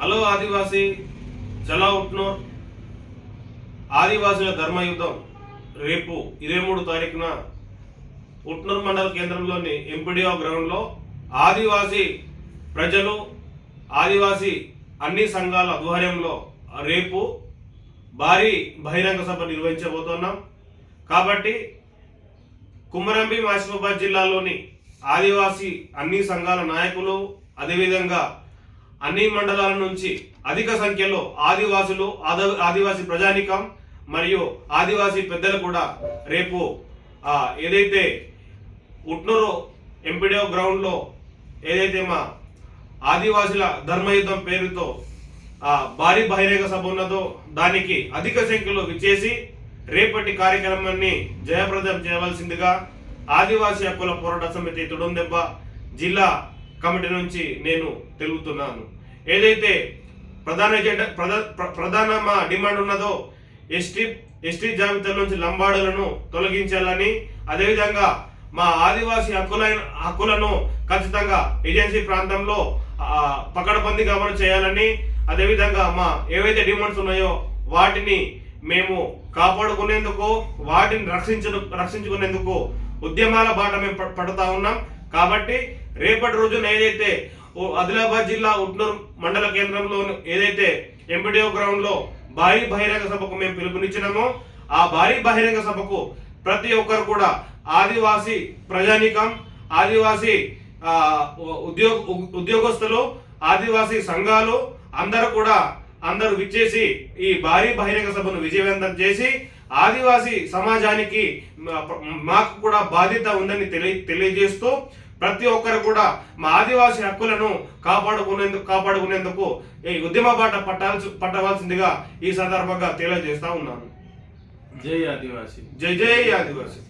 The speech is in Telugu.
హలో ఆదివాసీ చలా ఉట్నూర్ ఆదివాసుల ధర్మయుద్ధం రేపు ఇరవై మూడు తారీఖున ఉట్నూర్ మండల కేంద్రంలోని ఎంపీడీఓ గ్రౌండ్లో ఆదివాసీ ప్రజలు ఆదివాసీ అన్ని సంఘాల ఆధ్వర్యంలో రేపు భారీ బహిరంగ సభ నిర్వహించబోతున్నాం. కాబట్టి కుమరంభీం ఆసిఫాబాద్ జిల్లాలోని ఆదివాసీ అన్ని సంఘాల నాయకులు అదేవిధంగా అన్ని మండలాల నుంచి అధిక సంఖ్యలో ఆదివాసులు ఆద- ఆదివాసీ ప్రజానికం మరియు ఆదివాసీ పెద్దలు కూడా రేపు ఏదైతే ఉట్నూరు ఎంపీడీఓ గ్రౌండ్లో ఏదైతే మా ఆదివాసుల ధర్మయుద్ధం పేరుతో ఆ భారీ బహిరంగ సభ ఉన్నదో దానికి అధిక సంఖ్యలో విచ్చేసి రేపటి కార్యక్రమాన్ని జయప్రదం చేయవలసిందిగా ఆదివాసీ హక్కుల పోరాట సమితి తుడుందెబ్బ జిల్లా కమిటీ నుంచి నేను తెలుగుతున్నాను ఏదైతే ప్రధాన ఎజెండా ప్రధా- ప్ర- ప్రధాన మా డిమాండ్ ఉన్నదో ఎస్టీ ఎస్టీ జాబితా నుంచి లంబాడులను తొలగించాలని అదేవిధంగా మా ఆదివాసీ హక్కులైన హక్కులను ఖచ్చితంగా ఏజెన్సీ ప్రాంతంలో పకడబందీగా అమలు చేయాలని అదేవిధంగా మా ఏవైతే డిమాండ్స్ ఉన్నాయో వాటిని మేము కాపాడుకునేందుకు వాటిని రక్షించ రక్షించుకునేందుకు ఉద్యమాల బాట మేము ప- ఉన్నాం. కాబట్టి రేపటి రోజున ఏదైతే ఓ ఆదిలాబాద్ జిల్లా ఉట్నూరు మండల కేంద్రంలో ఏదైతే ఎంపీడీఓ గ్రౌండ్లో భారీ బహిరంగ సభకు మేము పిలుపునిచ్చినామో ఆ భారీ బహిరంగ సభకు ప్రతి ఒక్కరు కూడా ఆదివాసీ ప్రజానీకం ఆదివాసీ ఉద్యోగ ఉద్యోగస్తులు ఆదివాసీ సంఘాలు అందరూ కూడా అందరూ విచ్చేసి ఈ భారీ బహిరంగ సభను విజయవంతం చేసి ఆదివాసీ సమాజానికి మాకు కూడా బాధ్యత ఉందని తెలియ తెలియజేస్తూ ప్రతి ఒక్కరు కూడా మా ఆదివాసీ హక్కులను కాపాడుకునేందుకు కాపాడుకునేందుకు ఈ ఉద్యమ బాట పట్టాల్సి పట్టవలసిందిగా ఈ సందర్భంగా తెలియజేస్తా ఉన్నాను. జై ఆదివాసీ. జై జై ఆదివాసీ.